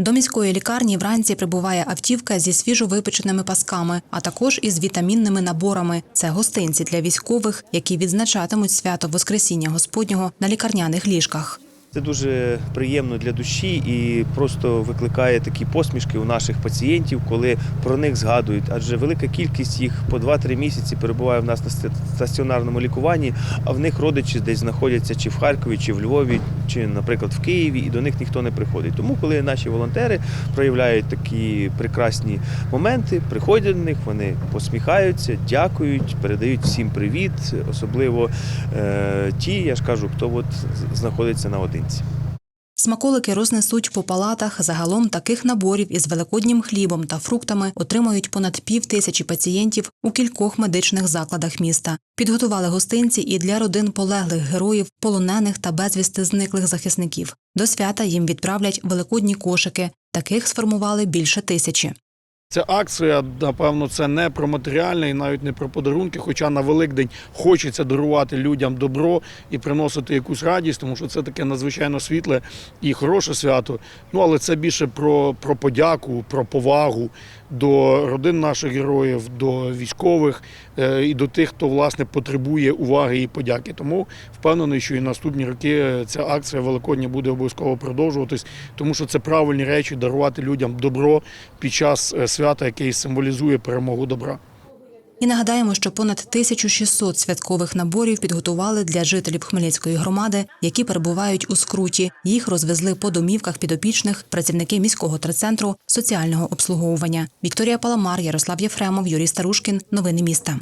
До міської лікарні вранці прибуває автівка зі свіжовипеченими пасками, а також із вітамінними наборами. Це гостинці для військових, які відзначатимуть свято Воскресіння Господнього на лікарняних ліжках. Це дуже приємно для душі і просто викликає такі посмішки у наших пацієнтів, коли про них згадують. Адже велика кількість їх по 2-3 місяці перебуває в нас на стаціонарному лікуванні, а в них родичі десь знаходяться чи в Харкові, чи в Львові, чи, наприклад, в Києві, і до них ніхто не приходить. Тому, коли наші волонтери проявляють такі прекрасні моменти, приходять до них, вони посміхаються, дякують, передають всім привіт, особливо е, ті, я ж кажу, хто от знаходиться наодинці. Смаколики рознесуть по палатах. Загалом таких наборів із великоднім хлібом та фруктами отримають понад пів тисячі пацієнтів у кількох медичних закладах міста. Підготували гостинці і для родин полеглих героїв, полонених та безвісти зниклих захисників. До свята їм відправлять великодні кошики. Таких сформували більше тисячі. Ця акція, напевно, це не про матеріальне і навіть не про подарунки. Хоча на Великдень хочеться дарувати людям добро і приносити якусь радість, тому що це таке надзвичайно світле і хороше свято. Ну але це більше про, про подяку, про повагу до родин наших героїв, до військових е, і до тих, хто власне потребує уваги і подяки. Тому впевнений, що і наступні роки ця акція Великодня буде обов'язково продовжуватись, тому що це правильні речі дарувати людям добро під час е, свята, який символізує перемогу добра. І нагадаємо, що понад 1600 святкових наборів підготували для жителів Хмельницької громади, які перебувають у скруті. Їх розвезли по домівках підопічних працівники міського терцентру соціального обслуговування. Вікторія Паламар, Ярослав Єфремов, Юрій Старушкін. Новини міста.